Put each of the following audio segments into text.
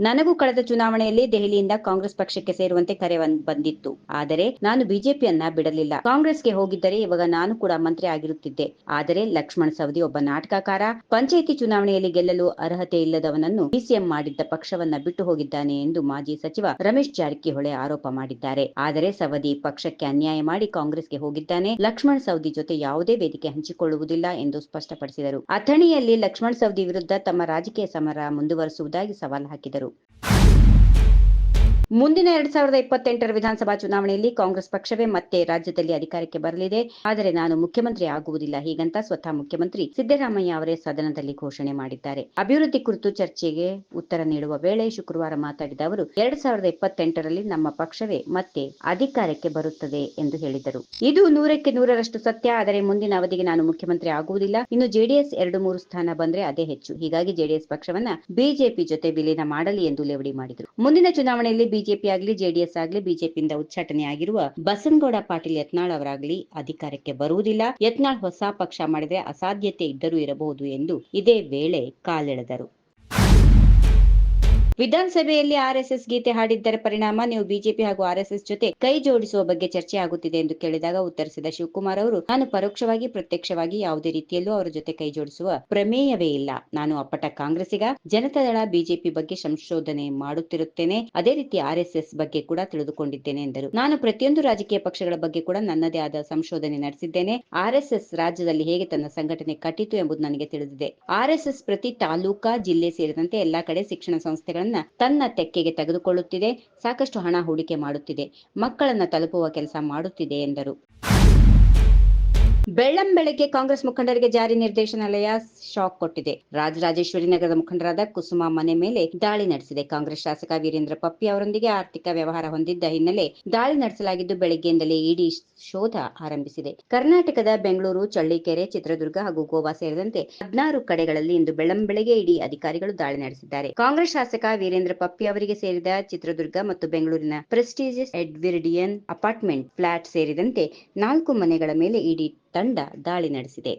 ನನಗೂ ಕಳೆದ ಚುನಾವಣೆಯಲ್ಲಿ ದೆಹಲಿಯಿಂದ ಕಾಂಗ್ರೆಸ್ ಪಕ್ಷಕ್ಕೆ ಸೇರುವಂತೆ ಕರೆ ಬಂದಿತ್ತು. ಆದರೆ ನಾನು ಬಿಜೆಪಿಯನ್ನ ಬಿಡಲಿಲ್ಲ. ಕಾಂಗ್ರೆಸ್ಗೆ ಹೋಗಿದ್ದರೆ ಇವಾಗ ನಾನು ಕೂಡ ಮಂತ್ರಿ ಆಗಿರುತ್ತಿದ್ದೆ. ಆದರೆ ಲಕ್ಷ್ಮಣ್ ಸವದಿ ಒಬ್ಬ ನಾಟಕಕಾರ, ಪಂಚಾಯಿತಿ ಚುನಾವಣೆಯಲ್ಲಿ ಗೆಲ್ಲಲು ಅರ್ಹತೆ ಇಲ್ಲದವನನ್ನು ಬಿಸಿಎಂ ಮಾಡಿದ್ದ ಪಕ್ಷವನ್ನ ಬಿಟ್ಟು ಹೋಗಿದ್ದಾನೆ ಎಂದು ಮಾಜಿ ಸಚಿವ ರಮೇಶ್ ಜಾರಕಿಹೊಳಿ ಆರೋಪ ಮಾಡಿದ್ದಾರೆ. ಆದರೆ ಸವದಿ ಪಕ್ಷಕ್ಕೆ ಅನ್ಯಾಯ ಮಾಡಿ ಕಾಂಗ್ರೆಸ್ಗೆ ಹೋಗಿದ್ದಾನೆ. ಲಕ್ಷ್ಮಣ್ ಸವದಿ ಜೊತೆ ಯಾವುದೇ ವೇದಿಕೆ ಹಂಚಿಕೊಳ್ಳುವುದಿಲ್ಲ ಎಂದು ಸ್ಪಷ್ಟಪಡಿಸಿದರು. ಅಥಣಿಯಲ್ಲಿ ಲಕ್ಷ್ಮಣ್ ಸವದಿ ವಿರುದ್ಧ ತಮ್ಮ ರಾಜಕೀಯ ಸಮರ ಮುಂದುವರಿಸುವುದಾಗಿ ಸವಾಲು ಹಾಕಿದರು. YouTube. ಮುಂದಿನ ಎರಡ್ ಸಾವಿರದ ಇಪ್ಪತ್ತೆಂಟರ ವಿಧಾನಸಭಾ ಚುನಾವಣೆಯಲ್ಲಿ ಕಾಂಗ್ರೆಸ್ ಪಕ್ಷವೇ ಮತ್ತೆ ರಾಜ್ಯದಲ್ಲಿ ಅಧಿಕಾರಕ್ಕೆ ಬರಲಿದೆ. ಆದರೆ ನಾನು ಮುಖ್ಯಮಂತ್ರಿ ಆಗುವುದಿಲ್ಲ. ಹೀಗಂತ ಸ್ವತಃ ಮುಖ್ಯಮಂತ್ರಿ ಸಿದ್ದರಾಮಯ್ಯ ಅವರೇ ಸದನದಲ್ಲಿ ಘೋಷಣೆ ಮಾಡಿದ್ದಾರೆ. ಅಭಿವೃದ್ಧಿ ಕುರಿತು ಚರ್ಚೆಗೆ ಉತ್ತರ ನೀಡುವ ವೇಳೆ ಶುಕ್ರವಾರ ಮಾತಾಡಿದ ಅವರು, ಎರಡ್ ಸಾವಿರದ ಇಪ್ಪತ್ತೆಂಟರಲ್ಲಿ ನಮ್ಮ ಪಕ್ಷವೇ ಮತ್ತೆ ಅಧಿಕಾರಕ್ಕೆ ಬರುತ್ತದೆ ಎಂದು ಹೇಳಿದರು. ಇದು ನೂರಕ್ಕೆ ನೂರರಷ್ಟು ಸತ್ಯ. ಆದರೆ ಮುಂದಿನ ಅವಧಿಗೆ ನಾನು ಮುಖ್ಯಮಂತ್ರಿ ಆಗುವುದಿಲ್ಲ. ಇನ್ನು ಜೆಡಿಎಸ್ ಎರಡು ಮೂರು ಸ್ಥಾನ ಬಂದ್ರೆ ಅದೇ ಹೆಚ್ಚು. ಹೀಗಾಗಿ ಜೆಡಿಎಸ್ ಪಕ್ಷವನ್ನ ಬಿಜೆಪಿ ಜೊತೆ ವಿಲೀನ ಮಾಡಲಿ ಎಂದು ಲೇವಡಿ ಮಾಡಿದರು. ಮುಂದಿನ ಚುನಾವಣೆಯಲ್ಲಿ ಬಿಜೆಪಿ ಆಗಲಿ, ಜೆಡಿಎಸ್ ಆಗಲಿ, ಬಿಜೆಪಿಯಿಂದ ಉಚ್ಚಾಟನೆ ಆಗಿರುವ ಬಸನಗೌಡ ಪಾಟೀಲ್ ಯತ್ನಾಳ್ ಅವರಾಗಲಿ ಅಧಿಕಾರಕ್ಕೆ ಬರುವುದಿಲ್ಲ. ಯತ್ನಾಳ್ ಹೊಸ ಪಕ್ಷ ಮಾಡಿದ್ರೆ ಅಸಾಧ್ಯತೆ ಇದ್ದರೂ ಇರಬಹುದು ಎಂದು ಇದೇ ವೇಳೆ ಕಾಲೆಳೆದರು. ವಿಧಾನಸಭೆಯಲ್ಲಿ ಆರ್ಎಸ್ಎಸ್ ಗೀತೆ ಹಾಡಿದ್ದರ ಪರಿಣಾಮ ನೀವು ಬಿಜೆಪಿ ಹಾಗೂ ಆರ್ಎಸ್ಎಸ್ ಜೊತೆ ಕೈ ಜೋಡಿಸುವ ಬಗ್ಗೆ ಚರ್ಚೆ ಆಗುತ್ತಿದೆ ಎಂದು ಕೇಳಿದಾಗ ಉತ್ತರಿಸಿದ ಶಿವಕುಮಾರ್ ಅವರು, ನಾನು ಪರೋಕ್ಷವಾಗಿ, ಪ್ರತ್ಯಕ್ಷವಾಗಿ ಯಾವುದೇ ರೀತಿಯಲ್ಲೂ ಅವರ ಜೊತೆ ಕೈ ಜೋಡಿಸುವ ಪ್ರಮೇಯವೇ ಇಲ್ಲ. ನಾನು ಅಪ್ಪಟ ಕಾಂಗ್ರೆಸ್ಸಿಗ, ಜನತಾದಳ ಬಿಜೆಪಿ ಬಗ್ಗೆ ಸಂಶೋಧನೆ ಮಾಡುತ್ತಿರುತ್ತೇನೆ. ಅದೇ ರೀತಿ ಆರ್ಎಸ್ಎಸ್ ಬಗ್ಗೆ ಕೂಡ ತಿಳಿದುಕೊಂಡಿದ್ದೇನೆ ಎಂದರು. ನಾನು ಪ್ರತಿಯೊಂದು ರಾಜಕೀಯ ಪಕ್ಷಗಳ ಬಗ್ಗೆ ಕೂಡ ನನ್ನದೇ ಆದ ಸಂಶೋಧನೆ ನಡೆಸಿದ್ದೇನೆ. ಆರ್ಎಸ್ಎಸ್ ರಾಜ್ಯದಲ್ಲಿ ಹೇಗೆ ತನ್ನ ಸಂಘಟನೆ ಕಟ್ಟಿತು ಎಂಬುದು ನನಗೆ ತಿಳಿದಿದೆ. ಆರ್ಎಸ್ಎಸ್ ಪ್ರತಿ ತಾಲೂಕಾ, ಜಿಲ್ಲೆ ಸೇರಿದಂತೆ ಎಲ್ಲಾ ಕಡೆ ಶಿಕ್ಷಣ ಸಂಸ್ಥೆಗಳನ್ನ ತನ್ನ ತೆಕ್ಕೆಗೆ ತೆಗೆದುಕೊಳ್ಳುತ್ತಿದೆ ಸಾಕಷ್ಟು ಹಣ ಹೂಡಿಕೆ ಮಾಡುತ್ತಿದೆ ಮಕ್ಕಳನ್ನ ತಲುಪುವ ಕೆಲಸ ಮಾಡುತ್ತಿದೆ ಎಂದರು. ಬೆಳ್ಳಂ ಬೆಳಗ್ಗೆ ಕಾಂಗ್ರೆಸ್ ಮುಖಂಡರಿಗೆ ಜಾರಿ ನಿರ್ದೇಶನಾಲಯ ಶಾಕ್ ಕೊಟ್ಟಿದೆ. ರಾಜರಾಜೇಶ್ವರಿ ನಗರದ ಮುಖಂಡರಾದ ಕುಸುಮ ಮನೆ ಮೇಲೆ ದಾಳಿ ನಡೆಸಿದೆ. ಕಾಂಗ್ರೆಸ್ ಶಾಸಕ ವೀರೇಂದ್ರ ಪಪ್ಪಿ ಅವರೊಂದಿಗೆ ಆರ್ಥಿಕ ವ್ಯವಹಾರ ಹೊಂದಿದ್ದ ಹಿನ್ನೆಲೆ ದಾಳಿ ನಡೆಸಲಾಗಿದ್ದು ಬೆಳಗ್ಗೆಯಿಂದಲೇ ಇಡಿ ಶೋಧ ಆರಂಭಿಸಿದೆ. ಕರ್ನಾಟಕದ ಬೆಂಗಳೂರು, ಚಳ್ಳಿಕೆರೆ, ಚಿತ್ರದುರ್ಗ ಹಾಗೂ ಗೋವಾ ಸೇರಿದಂತೆ ಹದಿನಾರು ಕಡೆಗಳಲ್ಲಿ ಇಂದು ಬೆಳ್ಳಂಬೆಳಗ್ಗೆ ಇಡಿ ಅಧಿಕಾರಿಗಳು ದಾಳಿ ನಡೆಸಿದ್ದಾರೆ. ಕಾಂಗ್ರೆಸ್ ಶಾಸಕ ವೀರೇಂದ್ರ ಪಪ್ಪಿ ಅವರಿಗೆ ಸೇರಿದ ಚಿತ್ರದುರ್ಗ ಮತ್ತು ಬೆಂಗಳೂರಿನ ಪ್ರೆಸ್ಟೀಜಿಯಸ್ ಎಡ್ವಿರ್ಡಿಯನ್ ಅಪಾರ್ಟ್ಮೆಂಟ್ ಫ್ಲಾಟ್ ಸೇರಿದಂತೆ ನಾಲ್ಕು ಮನೆಗಳ ಮೇಲೆ ಇಡಿ ತಂಡ ದಾಳಿ ನಡೆಸಿದೆ.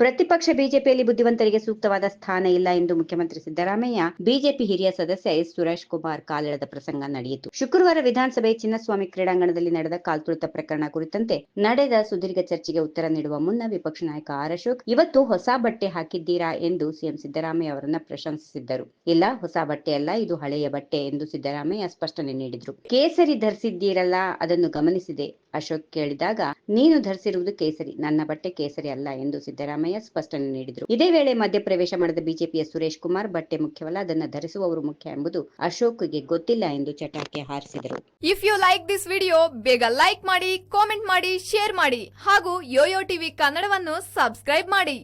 ಪ್ರತಿಪಕ್ಷ ಬಿಜೆಪಿಯಲ್ಲಿ ಬುದ್ಧಿವಂತರಿಗೆ ಸೂಕ್ತವಾದ ಸ್ಥಾನ ಇಲ್ಲ ಎಂದು ಮುಖ್ಯಮಂತ್ರಿ ಸಿದ್ದರಾಮಯ್ಯ, ಬಿಜೆಪಿ ಹಿರಿಯ ಸದಸ್ಯ ಎಸ್. ಸುರೇಶ್ ಕುಮಾರ್ ಕಾಲೆಳೆದ ಪ್ರಸಂಗ ನಡೆಯಿತು. ಶುಕ್ರವಾರ ವಿಧಾನಸಭೆ ಚಿನ್ನಸ್ವಾಮಿ ಕ್ರೀಡಾಂಗಣದಲ್ಲಿ ನಡೆದ ಕಾಲ್ತುಳಿತ ಪ್ರಕರಣ ಕುರಿತಂತೆ ನಡೆದ ಸುದೀರ್ಘ ಚರ್ಚೆಗೆ ಉತ್ತರ ನೀಡುವ ಮುನ್ನ ವಿಪಕ್ಷ ನಾಯಕ ಆರ್. ಅಶೋಕ್, ಇವತ್ತು ಹೊಸ ಬಟ್ಟೆ ಹಾಕಿದ್ದೀರಾ? ಎಂದು ಸಿಎಂ ಸಿದ್ದರಾಮಯ್ಯ ಅವರನ್ನ ಪ್ರಶಂಸಿಸಿದ್ದರು. ಇಲ್ಲ, ಹೊಸ ಬಟ್ಟೆ ಅಲ್ಲ, ಇದು ಹಳೆಯ ಬಟ್ಟೆ ಎಂದು ಸಿದ್ದರಾಮಯ್ಯ ಸ್ಪಷ್ಟನೆ ನೀಡಿದ್ರು. ಕೇಸರಿ ಧರಿಸಿದ್ದೀರಲ್ಲ, ಅದನ್ನು ಗಮನಿಸಿದೆ, ಅಶೋಕ್ ಕೇಳಿದಾಗ, ನೀನು ಧರಿಸಿರುವುದು ಕೇಸರಿ, ನನ್ನ ಬಟ್ಟೆ ಕೇಸರಿ ಅಲ್ಲ, ಎಂದು ಸಿದ್ದರಾಮಯ್ಯ ಸ್ಪಷ್ಟನೆ ನೀಡಿದರು. ಇದೇ ವೇಳೆ ಮಧ್ಯಪ್ರವೇಶ ಮಾಡಿದ ಬಿಜೆಪಿಯ ಸುರೇಶ್ ಕುಮಾರ್ ಬಟ್ಟೆ ಮುಖ್ಯವಲ್ಲ, ಅದನ್ನು ಧರಿಸುವವರು ಮುಖ್ಯ ಎಂಬುದು ಅಶೋಕ್ಗೆ ಗೊತ್ತಿಲ್ಲ ಎಂದು ಚಟಾಕಿ ಹಾರಿಸಿದರು. If you like this video ಬೇಗ ಲೈಕ್ ಮಾಡಿ ಕಾಮೆಂಟ್ ಮಾಡಿ ಶೇರ್ ಮಾಡಿ ಹಾಗೂ ಯೋಯೋ ಟಿವಿ ಕನ್ನಡವನ್ನು ಸಬ್ಸ್ಕ್ರೈಬ್ ಮಾಡಿ.